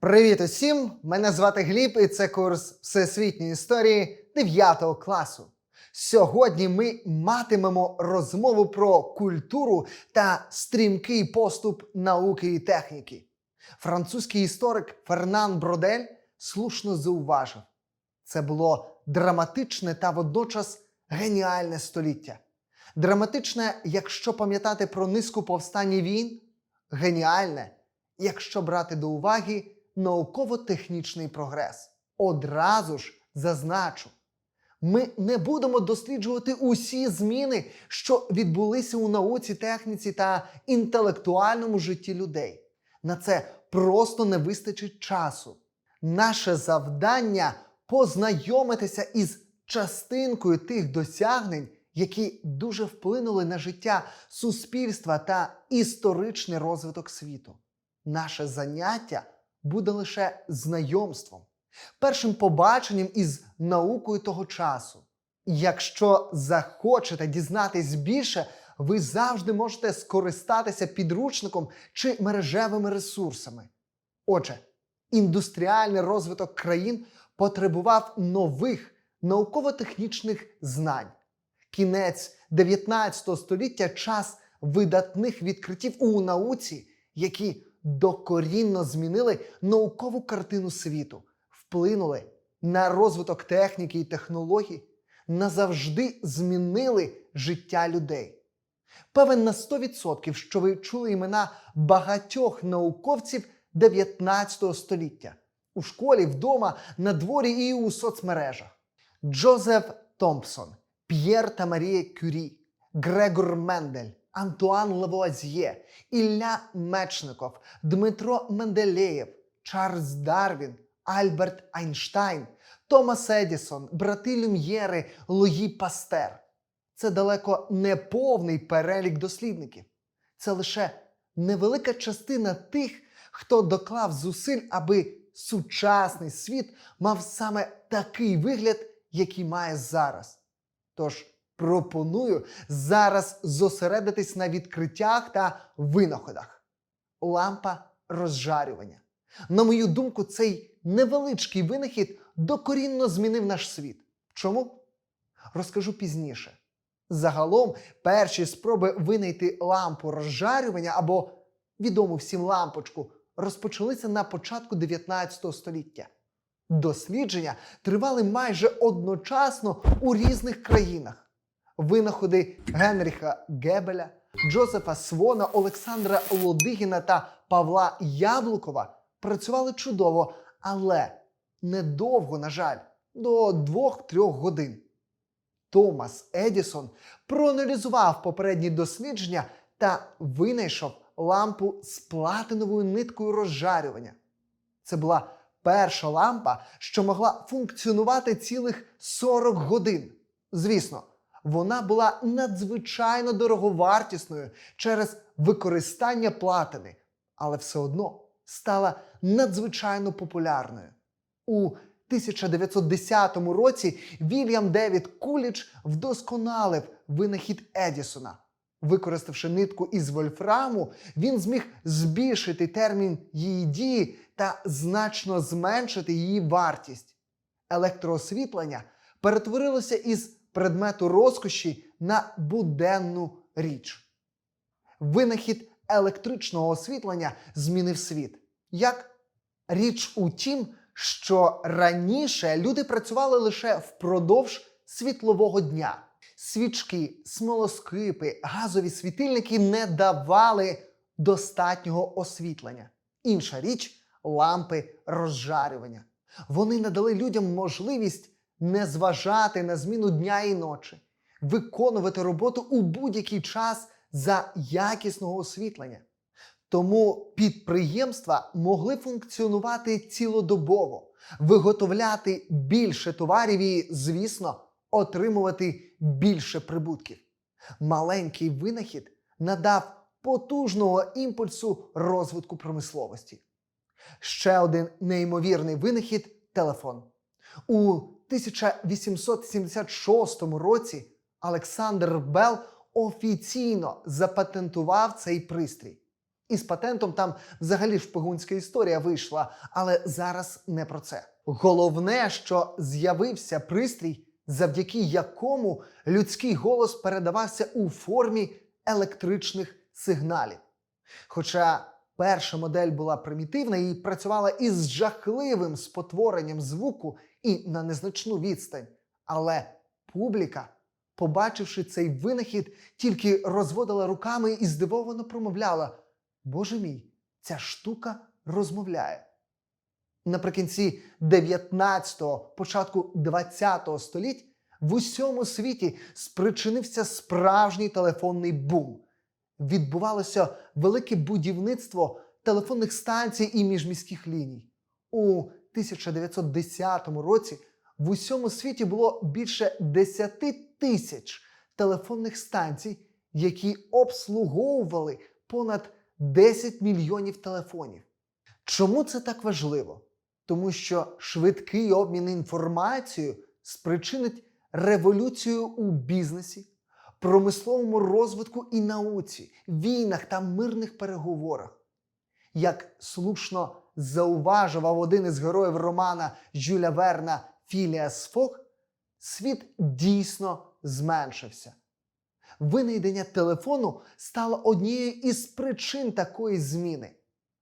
Привіт усім! Мене звати Гліб, і це курс Всесвітньої історії 9 класу. Сьогодні ми матимемо розмову про культуру та стрімкий поступ науки і техніки. Французький історик Фернан Бродель слушно зауважив: це було драматичне та водночас геніальне століття. Драматичне, якщо пам'ятати про низку повстань і війн, геніальне, якщо брати до уваги науково-технічний прогрес. Одразу ж зазначу, ми не будемо досліджувати усі зміни, що відбулися у науці, техніці та інтелектуальному житті людей. На це просто не вистачить часу. Наше завдання познайомитися із частинкою тих досягнень, які дуже вплинули на життя суспільства та історичний розвиток світу. Наше заняття буде лише знайомством, першим побаченням із наукою того часу. Якщо захочете дізнатись більше, ви завжди можете скористатися підручником чи мережевими ресурсами. Отже, індустріальний розвиток країн потребував нових науково-технічних знань. Кінець 19 століття час видатних відкриттів у науці, які докорінно змінили наукову картину світу, вплинули на розвиток техніки і технологій, назавжди змінили життя людей. Певен на 100%, що ви чули імена багатьох науковців 19 століття у школі, вдома, на дворі і у соцмережах. Джозеф Томпсон, П'єр та Марія Кюрі, Грегор Мендель, Антуан Лавуазьє, Ілля Мечников, Дмитро Менделєєв, Чарльз Дарвін, Альберт Айнштайн, Томас Едісон, брати Люм'єри, Луї Пастер. Це далеко не повний перелік дослідників. Це лише невелика частина тих, хто доклав зусиль, аби сучасний світ мав саме такий вигляд, який має зараз. Тож пропоную зараз зосередитись на відкриттях та винаходах. Лампа розжарювання. На мою думку, цей невеличкий винахід докорінно змінив наш світ. Чому? Розкажу пізніше. Загалом, перші спроби винайти лампу розжарювання або відому всім лампочку розпочалися на початку 19 століття. Дослідження тривали майже одночасно у різних країнах. Винаходи Генріха Гебеля, Джозефа Свона, Олександра Лодигіна та Павла Яблукова працювали чудово, але недовго, на жаль, до 2-3 годин. Томас Едісон проаналізував попередні дослідження та винайшов лампу з платиновою ниткою розжарювання. Це була перша лампа, що могла функціонувати цілих 40 годин. Звісно, вона була надзвичайно дороговартісною через використання платини, але все одно стала надзвичайно популярною. У 1910 році Вільям Девід Куліч вдосконалив винахід Едісона. Використавши нитку із вольфраму, він зміг збільшити термін її дії та значно зменшити її вартість. Електроосвітлення перетворилося із предмету розкоші на буденну річ. Винахід електричного освітлення змінив світ. Як річ у тім, що раніше люди працювали лише впродовж світлового дня. Свічки, смолоскипи, газові світильники не давали достатнього освітлення. Інша річ лампи розжарювання. Вони надали людям можливість не зважати на зміну дня і ночі, виконувати роботу у будь-який час за якісного освітлення. Тому підприємства могли функціонувати цілодобово, виготовляти більше товарів і, звісно, отримувати більше прибутків. Маленький винахід надав потужного імпульсу розвитку промисловості. Ще один неймовірний винахід телефон. У 1876 році Олександр Белл офіційно запатентував цей пристрій. Із патентом там взагалі шпигунська історія вийшла, але зараз не про це. Головне, що з'явився пристрій, завдяки якому людський голос передавався у формі електричних сигналів. Хоча перша модель була примітивна і працювала із жахливим спотворенням звуку і на незначну відстань, але публіка, побачивши цей винахід, тільки розводила руками і здивовано промовляла: Боже мій, ця штука розмовляє. Наприкінці 19-го, початку 20-го століть в усьому світі спричинився справжній телефонний бум. Відбувалося велике будівництво телефонних станцій і міжміських ліній. У 1910 році в усьому світі було більше 10 тисяч телефонних станцій, які обслуговували понад 10 мільйонів телефонів. Чому це так важливо? Тому що швидкий обмін інформацією спричинить революцію у бізнесі, промисловому розвитку і науці, війнах та мирних переговорах. Як слушно зауважував один із героїв романа Жюля Верна Філіас Фок, світ дійсно зменшився. Винайдення телефону стало однією із причин такої зміни.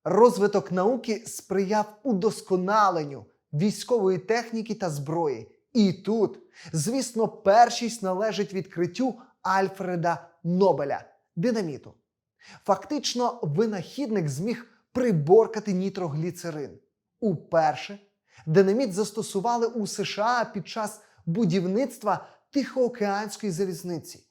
Розвиток науки сприяв удосконаленню військової техніки та зброї. І тут, звісно, першість належить відкриттю Альфреда Нобеля динаміту. Фактично, винахідник зміг приборкати нітрогліцерин. Уперше динаміт застосували у США під час будівництва Тихоокеанської залізниці.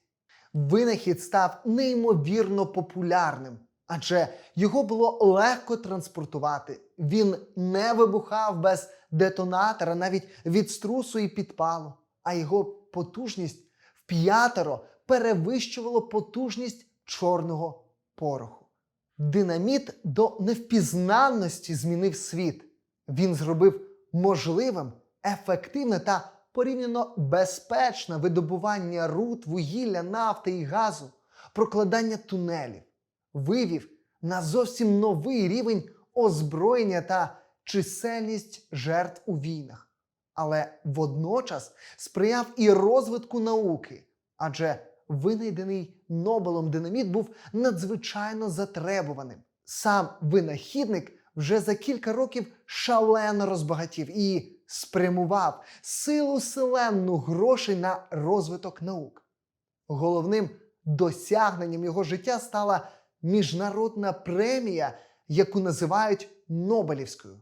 Винахід став неймовірно популярним, адже його було легко транспортувати. Він не вибухав без детонатора, навіть від струсу і підпалу, а його потужність вп'ятеро перевищувало потужність чорного пороху. Динаміт до невпізнанності змінив світ. Він зробив можливим ефективне та порівняно безпечне видобування руд, вугілля, нафти і газу, прокладання тунелів, вивів на зовсім новий рівень озброєння та чисельність жертв у війнах, але водночас сприяв і розвитку науки, адже винайдений Нобелом динаміт був надзвичайно затребуваним. Сам винахідник вже за кілька років шалено розбагатів і спрямував силу селенну грошей на розвиток наук. Головним досягненням його життя стала міжнародна премія, яку називають Нобелівською.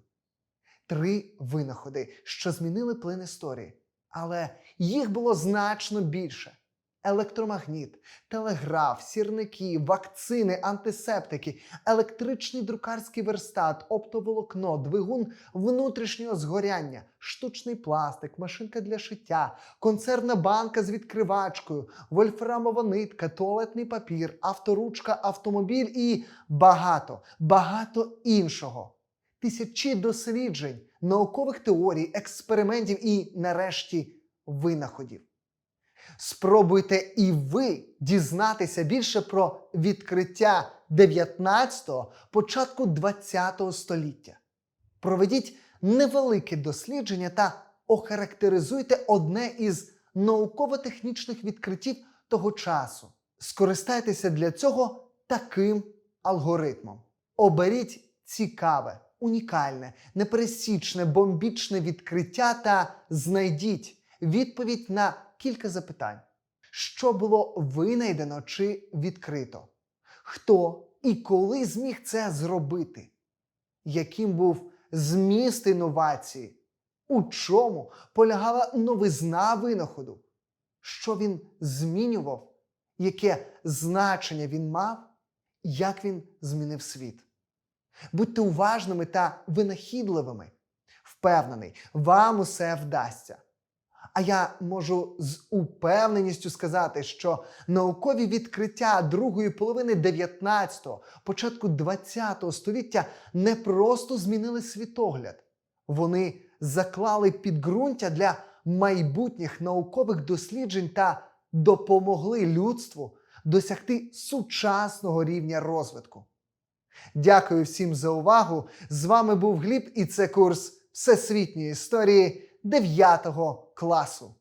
Три винаходи, що змінили плин історії, але їх було значно більше: електромагніт, телеграф, сірники, вакцини, антисептики, електричний друкарський верстат, оптоволокно, двигун внутрішнього згоряння, штучний пластик, машинка для шиття, консервна банка з відкривачкою, вольфрамова нитка, туалетний папір, авторучка, автомобіль і багато, багато іншого. Тисячі досліджень, наукових теорій, експериментів і, нарешті, винаходів. Спробуйте і ви дізнатися більше про відкриття 19-го, початку 20-го століття. Проведіть невелике дослідження та охарактеризуйте одне із науково-технічних відкриттів того часу. Скористайтеся для цього таким алгоритмом. Оберіть цікаве, унікальне, непересічне, бомбічне відкриття та знайдіть відповідь на кілька запитань: що було винайдено чи відкрито? Хто і коли зміг це зробити? Яким був зміст інновації? У чому полягала новизна винаходу? Що він змінював? Яке значення він мав? Як він змінив світ? Будьте уважними та винахідливими. Впевнений, вам усе вдасться. А я можу з упевненістю сказати, що наукові відкриття другої половини 19-го, початку 20-го століття не просто змінили світогляд, вони заклали підґрунтя для майбутніх наукових досліджень та допомогли людству досягти сучасного рівня розвитку. Дякую всім за увагу. З вами був Гліб, і це курс Всесвітньої історії 9 класу.